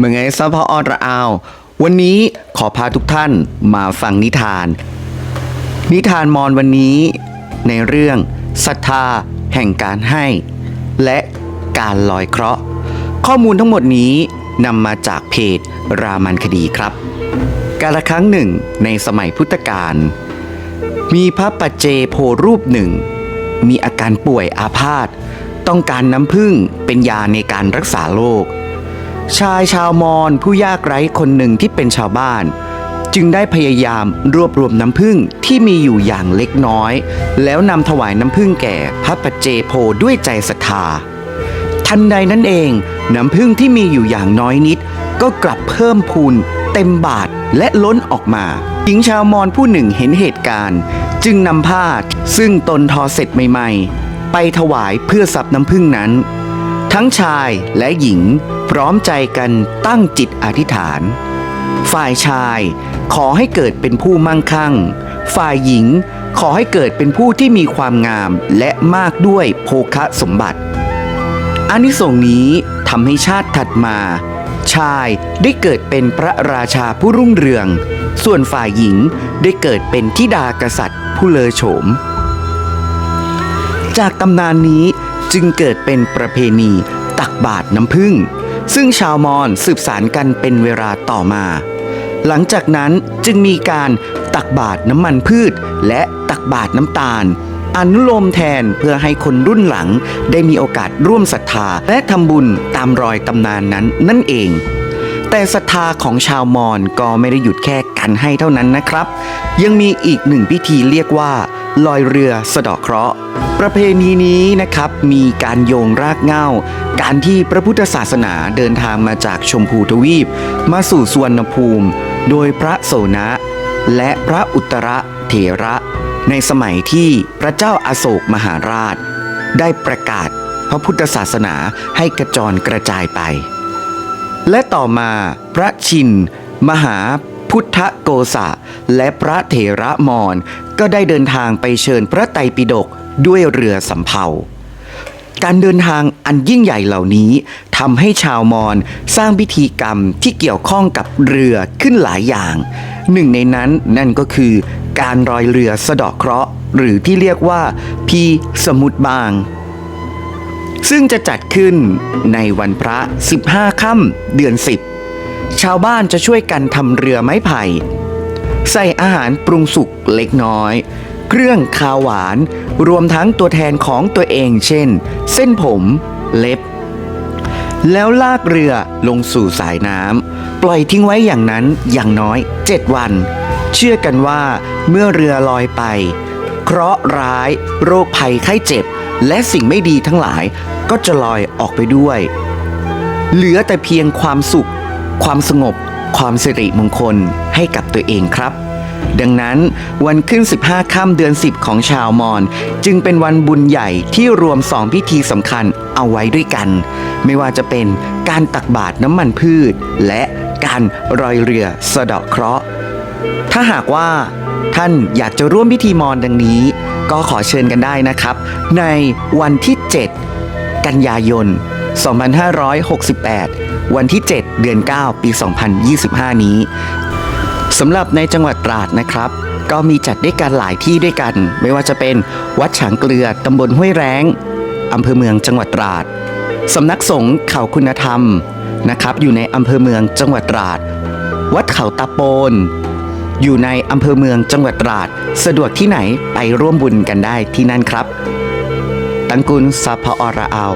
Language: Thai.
เมื่อไงซะพออระอาว วันนี้ขอพาทุกท่านมาฟังนิทาน นิทานมอนวันนี้ ในเรื่องศรัทธาแห่งการให้ และการลอยเคราะห์ ข้อมูลทั้งหมดนี้นำมาจากเพจรามันคดีครับ กาลครั้งหนึ่งในสมัยพุทธกาลมีพระปัจเจโพรูปหนึ่ง มีอาการป่วยอาพาธต้องการน้ำผึ้งเป็นยาในการรักษาโรค ชายชาวมอญผู้ยากไร้คนหนึ่งที่เป็นชาวบ้าน จึงได้พยายามรวบรวมน้ำผึ้งที่มีอยู่อย่างเล็กน้อย แล้วนำถวายน้ำผึ้งแก่พระปัจเจโพด้วยใจศรัทธา ทันใดนั้นเอง น้ำผึ้งที่มีอยู่อย่างน้อยนิด ก็กลับเพิ่มพูนเต็มบาทและล้นออกมาหญิงชาวมอญผู้หนึ่งเห็นเหตุการณ์ จึงนำผ้าซึ่งตนทอเสร็จใหม่ ๆ ไปถวายเพื่อสับน้ำผึ้งนั้น ทั้งชายและหญิง พร้อมใจกันตั้งจิตอธิษฐาน ฝ่ายชายขอให้เกิดเป็นผู้มั่งคั่ง ฝ่ายหญิงขอให้เกิดเป็นผู้ที่มีความงามและมากด้วยโภคะสมบัติอานิสงส์นี้ทำให้ชาติถัดมา ชายได้เกิดเป็นพระราชาผู้รุ่งเรือง ส่วนฝ่ายหญิงได้เกิดเป็นธิดากษัตริย์ผู้เลอโฉม จากตำนานนี้จึงเกิดเป็นประเพณีตักบาตรน้ำผึ้ง ซึ่งชาวมอญสืบสารกันเป็นเวลาต่อมา หลังจากนั้นจึงมีการตักบาตรน้ำมันพืช และตักบาตรน้ำตาล อนุโลมแทนเพื่อให้คนรุ่นหลังได้มีโอกาสร่วมศรัทธาและทำบุญตามรอยตำนานนั้นนั่นเอง แต่ศรัทธาของชาวมอญก็ไม่ได้หยุดแค่การให้เท่านั้นนะครับ ยังมีอีกหนึ่งพิธีเรียกว่า ลอยเรือสะดาะเคราะห์ ประเพณีนี้นะครับมีการโยงรากเหง้า การที่พระพุทธศาสนาเดินทางมาจากชมพูทวีป มาสู่สวนภูมิ โดยพระโสนะ และพระอุตระเถระ ในสมัยที่พระเจ้าอาโศกมหาราช ได้ประกาศพระพุทธศาสนาให้กระจรกระจายไป และต่อมาพระชิน มหา พุทธโกษะ และพระเถระมอนก็ได้เดินทางไปเชิญพระไตรปิฎกด้วยเรือสำเภาการเดินทางอันยิ่งใหญ่เหล่านี้ทำให้ชาวมอญสร้างพิธีกรรมที่เกี่ยวข้องกับเรือขึ้นหลายอย่าง หนึ่งในนั้นนั่นก็คือการรอยเรือสะดาะเคราะห์ หรือที่เรียกว่าพีสมุดบาง ซึ่งจะจัดขึ้นในวันพระ 15 ค่ำเดือน 10 ชาวบ้านจะช่วยกันทำเรือไม้ไผ่ ใส่อาหารปรุงสุกเล็กน้อย เครื่องคาวหวาน รวมทั้งตัวแทนของตัวเองเช่น เส้นผมเล็บ แล้วลากเรือลงสู่สายน้ำปล่อยทิ้งไว้อย่างนั้นอย่างน้อย7วัน เชื่อกันว่าเมื่อเรือลอยไป เคราะห์ร้าย โรคภัยไข้เจ็บ และสิ่งไม่ดีทั้งหลายก็จะลอยออกไปด้วย เหลือแต่เพียงความสุข ความสงบ ความสิริมงคลให้กับตัวเองครับ ดังนั้นวันขึ้น 15 ค่ำเดือน 10 ของชาวมอญจึงเป็นวันบุญใหญ่ที่รวมสองพิธีสำคัญเอาไว้ด้วยกัน ไม่ว่าจะเป็นการตักบาตรน้ำมันพืช และการรอยเรือสะเดาะเคราะห์ ถ้าหากว่าท่านอยากจะร่วมพิธีมอญดังนี้ ก็ขอเชิญกันได้นะครับ ในวันที่ 7 กันยายน 2568 วันที่ 7 เดือน 9 ปี 2025 นี้สำหรับในจังหวัดตราดนะครับ ก็มีจัดด้วยกันหลายที่ด้วยกัน ไม่ว่าจะเป็นวัดฉางเกลือตำบลห้วยแรงอำเภอเมืองจังหวัดตราดสำนักสงฆ์เขาคุณธรรมนะครับ อยู่ในอำเภอเมืองจังหวัดตราด วัดเขาตาโปน อยู่ในอำเภอเมืองจังหวัดตราด สะดวกที่ไหนไปร่วมบุญกันได้ที่นั่นครับ ตังกุลซาพออราอาว